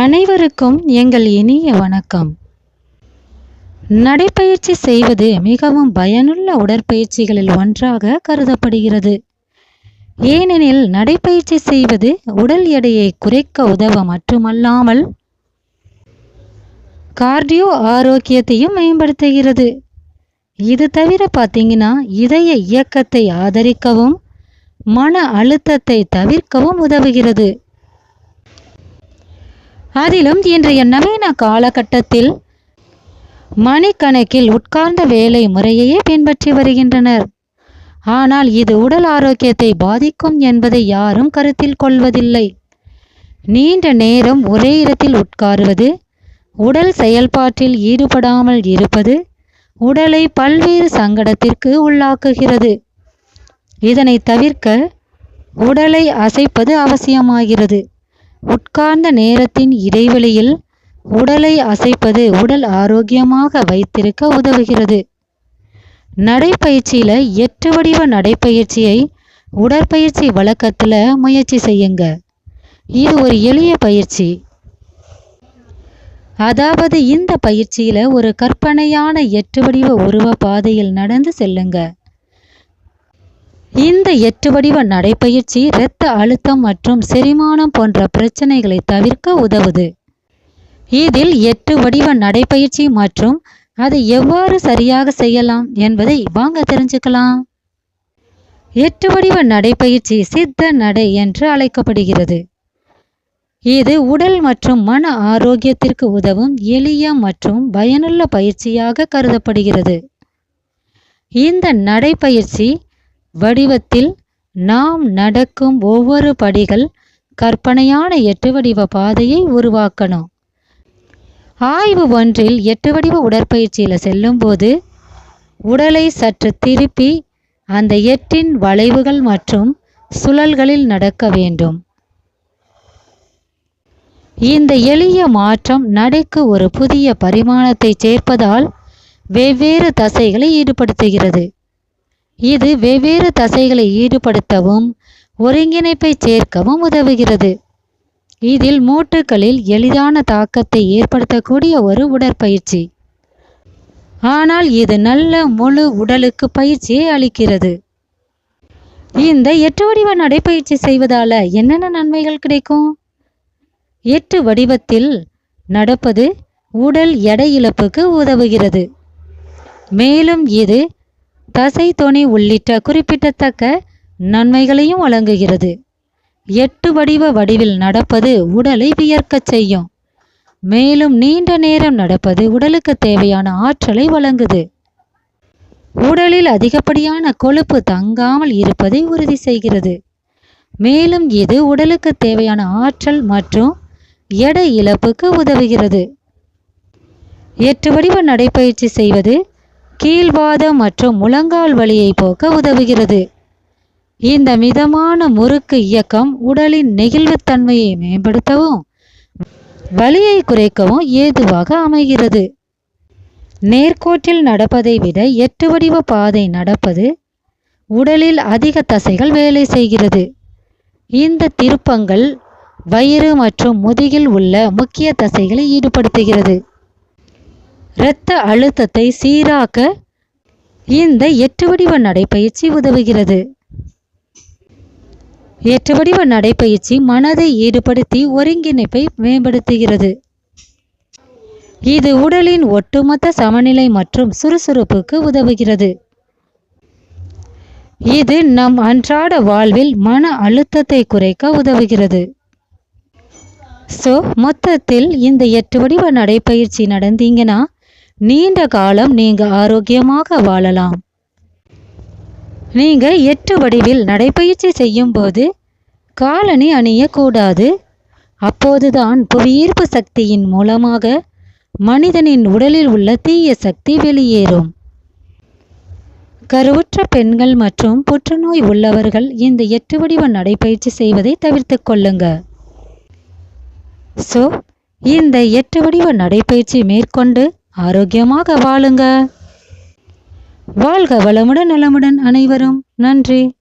அனைவருக்கும் எங்கள் இனிய வணக்கம். நடைப்பயிற்சி செய்வது மிகவும் பயனுள்ள உடற்பயிற்சிகளில் ஒன்றாக கருதப்படுகிறது. ஏனெனில் நடைப்பயிற்சி செய்வது உடல் எடையை குறைக்க உதவ மட்டுமல்லாமல் கார்டியோ ஆரோக்கியத்தையும் மேம்படுத்துகிறது. இது தவிர பார்த்தீங்கன்னா இதய இயக்கத்தை ஆதரிக்கவும் மன அழுத்தத்தை தவிர்க்கவும் உதவுகிறது. அதிலும் இன்றைய நவீன காலகட்டத்தில் மணிக்கணக்கில் உட்கார்ந்த வேலை முறையையே பின்பற்றி வருகின்றனர். ஆனால் இது உடல் ஆரோக்கியத்தை பாதிக்கும் என்பதை யாரும் கருத்தில் கொள்வதில்லை. நீண்ட நேரம் ஒரே இடத்தில் உட்காருவது உடல் செயல்பாட்டில் ஈடுபடாமல் இருப்பது உடலை பல்வேறு சங்கடத்திற்கு உள்ளாக்குகிறது. இதனை தவிர்க்க உடலை அசைப்பது அவசியமாகிறது. உட்கார்ந்த நேரத்தின் இடைவெளியில் உடலை அசைப்பது உடல் ஆரோக்கியமாக வைத்திருக்க உதவுகிறது. நடைப்பயிற்சியில் எட்டு வடிவ நடைப்பயிற்சியை உடற்பயிற்சி வழக்கத்தில் முயற்சி செய்யுங்க. இது ஒரு எளிய பயிற்சி. அதாவது இந்த பயிற்சியில் ஒரு கற்பனையான எட்டு வடிவ உருவ பாதையில் நடந்து செல்லுங்க. இந்த எட்டு வடிவ நடைப்பயிற்சி இரத்த அழுத்தம் மற்றும் செரிமானம் போன்ற பிரச்சனைகளை தவிர்க்க உதவுது. இதில் எட்டு வடிவ நடைப்பயிற்சி மற்றும் அதை எவ்வாறு சரியாக செய்யலாம் என்பதை வாங்க தெரிஞ்சுக்கலாம். எட்டு வடிவ நடைப்பயிற்சி சித்த நடை என்று அழைக்கப்படுகிறது. இது உடல் மற்றும் மன ஆரோக்கியத்திற்கு உதவும் எளிய மற்றும் பயனுள்ள பயிற்சியாக கருதப்படுகிறது. இந்த நடைப்பயிற்சி வடிவத்தில் நாம் நடக்கும் ஒவ்வொரு படிகள் கற்பனையான எட்டு வடிவ பாதையை உருவாக்கணும். ஆய்வு ஒன்றில் எட்டு வடிவ உடற்பயிற்சியில் செல்லும்போது உடலை சற்று திருப்பி அந்த எட்டின் வளைவுகள் மற்றும் சுழல்களில் நடக்க வேண்டும். இந்த எளிய மாற்றம் நடைக்கு ஒரு புதிய பரிமாணத்தை சேர்ப்பதால் வெவ்வேறு தசைகளை ஈடுபடுத்துகிறது. இது வெவ்வேறு தசைகளை ஈடுபடுத்தவும் ஒருங்கிணைப்பை சேர்க்கவும் உதவுகிறது. இதில் மூட்டுகளில் எளிதான தாக்கத்தை ஏற்படுத்தக்கூடிய ஒரு உடற்பயிற்சி. ஆனால் இது நல்ல முழு உடலுக்கு பயிற்சியை அளிக்கிறது. இந்த எட்டு வடிவ நடைப்பயிற்சி செய்வதால என்னென்ன நன்மைகள் கிடைக்கும்? எட்டு வடிவத்தில் நடப்பது உடல் எடை இழப்புக்கு உதவுகிறது. மேலும் இது தசை தொனி உள்ளிட்ட குறிப்பிடத்தக்க நன்மைகளையும் வழங்குகிறது. எட்டு வடிவ வடிவில் நடப்பது உடலை வியர்க்கச் செய்யும். மேலும் நீண்ட நேரம் நடப்பது உடலுக்கு தேவையான ஆற்றலை வழங்குது. உடலில் அதிகப்படியான கொழுப்பு தங்காமல் இருப்பதை உறுதி செய்கிறது. மேலும் இது உடலுக்கு தேவையான ஆற்றல் மற்றும் எடை இழப்புக்கு உதவுகிறது. எட்டு வடிவ நடைப்பயிற்சி செய்வது கீழ்வாதம் மற்றும் முழங்கால் வலியை போக்க உதவுகிறது. இந்த மிதமான முறுக்கு இயக்கம் உடலின் நெகிழ்வுத்தன்மையை மேம்படுத்தவும் வலியை குறைக்கவும் ஏதுவாக அமைகிறது. நேர்கோட்டில் நடப்பதை விட எட்டு வடிவ பாதை நடப்பது உடலில் அதிக தசைகள் வேலை செய்கிறது. இந்த திருப்பங்கள் வயிறு மற்றும் முதுகில் உள்ள முக்கிய தசைகளை ஈடுபடுத்துகிறது. இரத்த அழுத்தத்தை சீராக்க இந்த எட்டு வடிவ நடைப்பயிற்சி உதவுகிறது. எட்டு வடிவ நடைப்பயிற்சி மனதை ஈடுபடுத்தி ஒருங்கிணைப்பை மேம்படுத்துகிறது. இது உடலின் ஒட்டுமொத்த சமநிலை மற்றும் சுறுசுறுப்புக்கு உதவுகிறது. இது நம் அன்றாட வாழ்வில் மன அழுத்தத்தை குறைக்க உதவுகிறது. ஸோ மொத்தத்தில் இந்த எட்டு வடிவ நடைப்பயிற்சி நடந்தீங்கன்னா நீண்ட காலம் நீங்கள் ஆரோக்கியமாக வாழலாம். நீங்கள் எட்டு வடிவில் நடைப்பயிற்சி செய்யும்போது காலணி அணியக்கூடாது. அப்போதுதான் புவியீர்ப்பு சக்தியின் மூலமாக மனிதனின் உடலில் உள்ள தீய சக்தி வெளியேறும். கருவுற்ற பெண்கள் மற்றும் புற்றுநோய் உள்ளவர்கள் இந்த எட்டு வடிவ நடைப்பயிற்சி செய்வதை தவிர்த்து கொள்ளுங்க. ஸோ இந்த எட்டு வடிவ நடைப்பயிற்சி மேற்கொண்டு ஆரோக்கியமாக வாழுங்க. வாழ்க வளமுடன் நலமுடன் அனைவரும். நன்றி.